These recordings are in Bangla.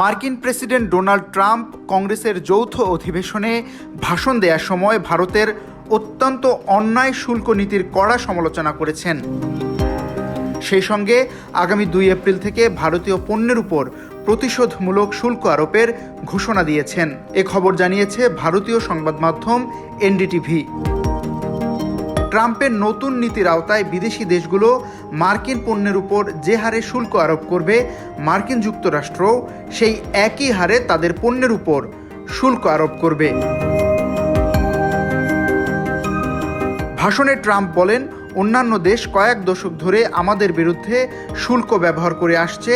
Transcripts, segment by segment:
মার্কিন প্রেসিডেন্ট ডোনাল্ড ট্রাম্প কংগ্রেসের যৌথ অধিবেশনে ভাষণ দেওয়ার সময় ভারতের অত্যন্ত অন্যায় শুল্ক নীতির কড়া সমালোচনা করেছেন। সেই সঙ্গে আগামী দুই এপ্রিল থেকে ভারতীয় পণ্যের উপর প্রতিশোধমূলক শুল্ক আরোপের ঘোষণা দিয়েছেন। এ খবর জানিয়েছে ভারতীয় সংবাদ মাধ্যম এনডিটিভি। ট্রাম্পের নতুন নীতির আওতায় বিদেশি দেশগুলো মার্কিন পণ্যের উপর যে হারে শুল্ক আরোপ করবে মার্কিন যুক্তরাষ্ট্র, সেই একই হারে তাদের পণ্যের উপর শুল্ক আরোপ করবে। ভাষণে ট্রাম্প বলেন, অন্যান্য দেশ কয়েক দশক ধরে আমাদের বিরুদ্ধে শুল্ক ব্যবহার করে আসছে,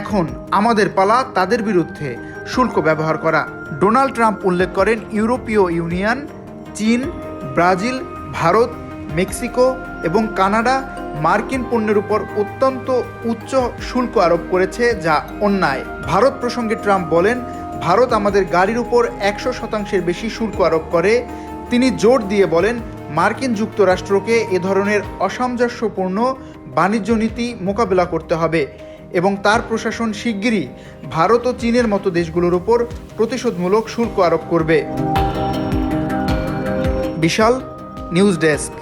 এখন আমাদের পালা তাদের বিরুদ্ধে শুল্ক ব্যবহার করা। ডোনাল্ড ট্রাম্প উল্লেখ করেন, ইউরোপীয় ইউনিয়ন, চীন, ব্রাজিল, ভারত মেক্সিকো এবং কানাডা মার্কিন পণ্যের উপর অত্যন্ত উচ্চ শুল্ক আরোপ করেছে যা অন্যায়। ভারত প্রসঙ্গে ট্রাম্প বলেন, ভারত আমাদের গাড়ির উপর একশো শতাংশের বেশি শুল্ক আরোপ করে। তিনি জোর দিয়ে বলেন, মার্কিন যুক্তরাষ্ট্রকে এ ধরনের অসামঞ্জস্যপূর্ণ বাণিজ্য নীতি মোকাবেলা করতে হবে এবং তার প্রশাসন শিগগিরই ভারত ও চীনের মতো দেশগুলোর উপর প্রতিশোধমূলক শুল্ক আরোপ করবে। বিশাল নিউজ ডেস্ক।